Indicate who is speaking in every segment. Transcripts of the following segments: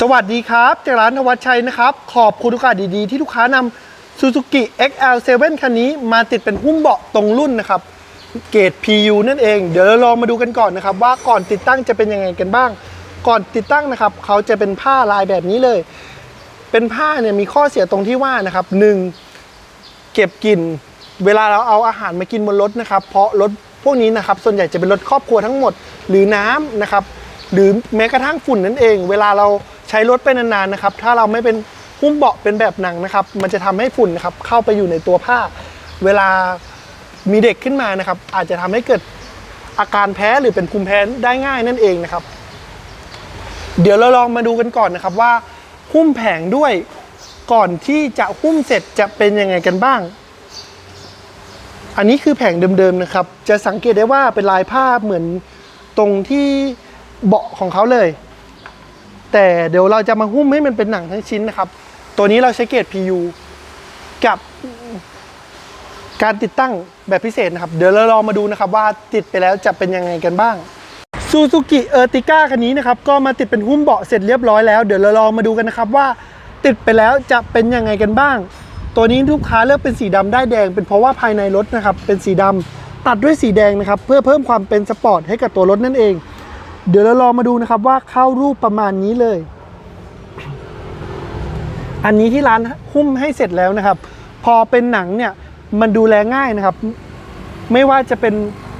Speaker 1: สวัสดีครับจากร้านธวัชชัยนะครับ ขอบคุณโอกาสดีๆ ที่ลูกค้านำ Suzuki XL7 คันนี้มาติดเป็นหุ้มเบาะตรงรุ่นนะครับ เกรด PU นั่นเอง เดี๋ยวเราลองมาดูกันก่อนนะครับ ว่าก่อนติดตั้งจะเป็นยังไงกันบ้าง ก่อนติดตั้งนะครับ เขาจะเป็นผ้าลายแบบนี้เลย เป็นผ้าเนี่ยมีข้อเสียตรงที่ว่านะครับหนึ่งเก็บกลิ่นเวลาเราเอาอาหารมากินบนรถนะครับ เพราะรถพวกนี้นะครับส่วนใหญ่จะเป็นรถครอบครัวทั้งหมด หรือน้ำนะครับหรือแม้กระทั่งฝุ่นนั่นเอง เวลาเรา ใช้รถไปนานๆนะครับ ถ้าเราไม่เป็นหุ้มเบาะเป็นแบบหนังนะครับ มันจะทำให้ฝุ่นนะครับเข้าไปอยู่ในตัวผ้า เวลามีเด็กขึ้นมานะครับ อาจจะทำให้เกิดอาการแพ้หรือเป็นภูมิแพ้ได้ง่ายนั่นเองนะครับ เดี๋ยวเราลองมาดูกันก่อนนะครับว่าหุ้มแผงด้วยก่อนที่จะหุ้มเสร็จจะเป็นยังไงกันบ้าง อันนี้คือแผงเดิมๆนะครับ จะสังเกตได้ว่าเป็นลายผ้าเหมือนตรงที่เบาะของเขาเลย แต่เดี๋ยวเราจะมาหุ้มให้มันเป็นหนังทั้งชิ้นนะครับ ตัวนี้เราใช้เกรด PU กับการติดตั้งแบบพิเศษนะครับ เดี๋ยวเราลองมาดูนะครับว่าติดไปแล้วจะเป็นยังไงกันบ้างซูซูกิเออร์ติก้าคันนี้นะครับ ก็มาติดเป็นหุ้มเบาะเสร็จเรียบร้อยแล้ว เดี๋ยวเราลองมาดูกันนะครับว่าติดไปแล้วจะเป็นยังไงกันบ้าง ตัวนี้ลูกค้าเลือกเป็นสีดำได้แดง เป็นเพราะว่าภายในรถนะครับเป็นสีดำตัดด้วยสีแดงนะครับ เพื่อเพิ่มความเป็นสปอร์ตให้กับตัวรถนั่นเอง เดี๋ยวเราลองมาดูนะครับว่าเข้ารูปประมาณนี้เลย อันนี้ที่ร้านหุ้มให้เสร็จแล้วนะครับ พอเป็นหนังเนี่ยมันดูแลง่ายนะครับ ไม่ว่าจะเป็น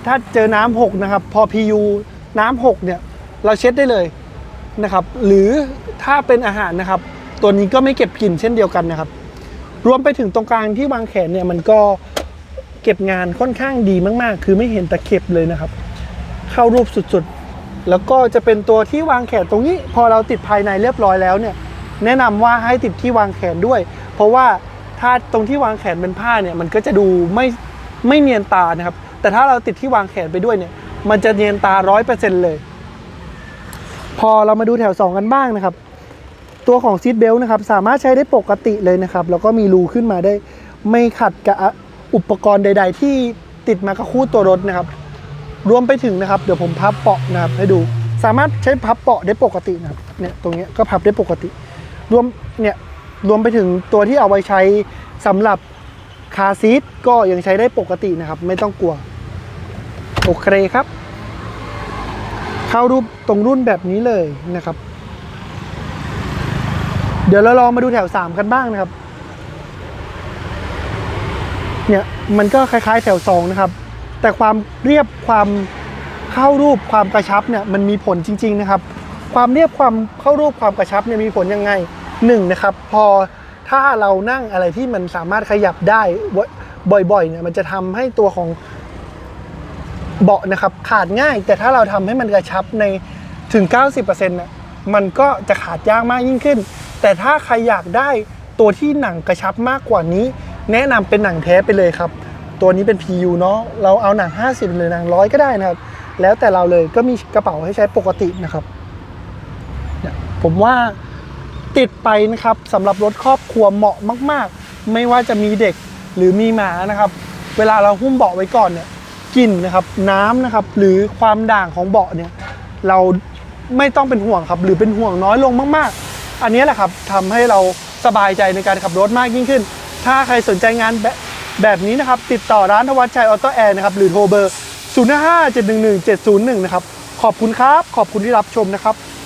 Speaker 1: ถ้าเจอน้ำหกนะครับ พอ PU น้ำหกเนี่ยเราเช็ดได้เลยนะครับ หรือถ้าเป็นอาหารนะครับ ตัวนี้ก็ไม่เก็บกลิ่นเช่นเดียวกันนะครับ รวมไปถึงตรงกลางที่วางแขนเนี่ยมันก็เก็บงานค่อนข้างดีมาก ๆ คือไม่เห็นตะเข็บเลยนะครับ เข้ารูปสุด ๆ แล้วก็จะเป็นตัวที่วางแขนตรงนี้ พอเราติดภายในเรียบร้อยแล้วเนี่ยแนะนำว่าให้ติดที่วางแขนด้วย เพราะว่าถ้าตรงที่วางแขนเป็นผ้าเนี่ยมันก็จะดูไม่ไม่เนียนตานะครับ แต่ถ้าเราติดที่วางแขนไปด้วยเนี่ย มันจะเนียนตาร้อยเปอร์เซ็นต์เลย พอเรามาดูแถว 2 กันบ้างนะครับ ตัวของซีทเบลนะครับ สามารถใช้ได้ปกติเลยนะครับ แล้วก็มีรูขึ้นมาได้ ไม่ขัดกับอุปกรณ์ใด ๆ ที่ติดมากับคู่ตัวรถนะครับ รวมไปถึงนะครับเดี๋ยวผมพับเบาะนะครับให้ดูสามารถใช้พับเบาะได้ปกตินะครับเนี่ยตรงนี้ก็พับได้ปกติ รวมเนี่ยรวมไปถึงตัวที่เอาไว้ใช้สำหรับคาซีทก็ยังใช้ได้ปกตินะครับ ไม่ต้องกลัวโอเคครับ เข้ารูปตรงรุ่นแบบนี้เลยนะครับ เดี๋ยวเราลองมาดูแถว 3 กันบ้างนะครับ เนี่ยมันก็คล้ายๆแถว 2 นะครับ แต่ความเรียบความเข้ารูปความกระชับเนี่ยมันมีผลจริง ๆนะครับ ความเรียบความเข้ารูปความกระชับเนี่ยมีผลยังไงหนึ่งนะครับ พอถ้าเรานั่งอะไรที่มันสามารถขยับได้บ่อยๆเนี่ยมันจะทำให้ตัวของเบาะนะครับขาดง่าย แต่ถ้าเราทำให้มันกระชับในถึง 90%น่ะมันก็จะขาดยากมากยิ่งขึ้น แต่ถ้าใครอยากได้ตัวที่หนังกระชับมากกว่านี้ แนะนำเป็นหนังแท้ไปเลยครับ ตัวนี้เป็น PU เนาะเราเอาหนัง50 หรือหนังร้อยก็ได้นะครับ แล้วแต่เราเลยก็มีกระเป๋าให้ใช้ปกตินะครับ ผมว่าติดไปนะครับสำหรับรถครอบครัวเหมาะมาก ๆ ไม่ว่าจะมีเด็กหรือมีหมานะครับ เวลาเราหุ้มเบาะไว้ก่อนเนี่ยกลิ่นนะครับน้ำนะครับหรือความด่างของเบาะเนี่ยเราไม่ต้องเป็นห่วงครับ หรือเป็นห่วงน้อยลงมาก ๆ อันนี้แหละครับทำให้เราสบายใจในการขับรถมากยิ่งขึ้น ถ้าใครสนใจงาน แบบนี้นะครับ ติดต่อร้านทวัชชัยออโต้แอร์นะครับ หรือโทรเบอร์ 0 5 7 1 1 7 0 1 นะครับ ขอบคุณครับ ขอบคุณที่รับชมนะครับ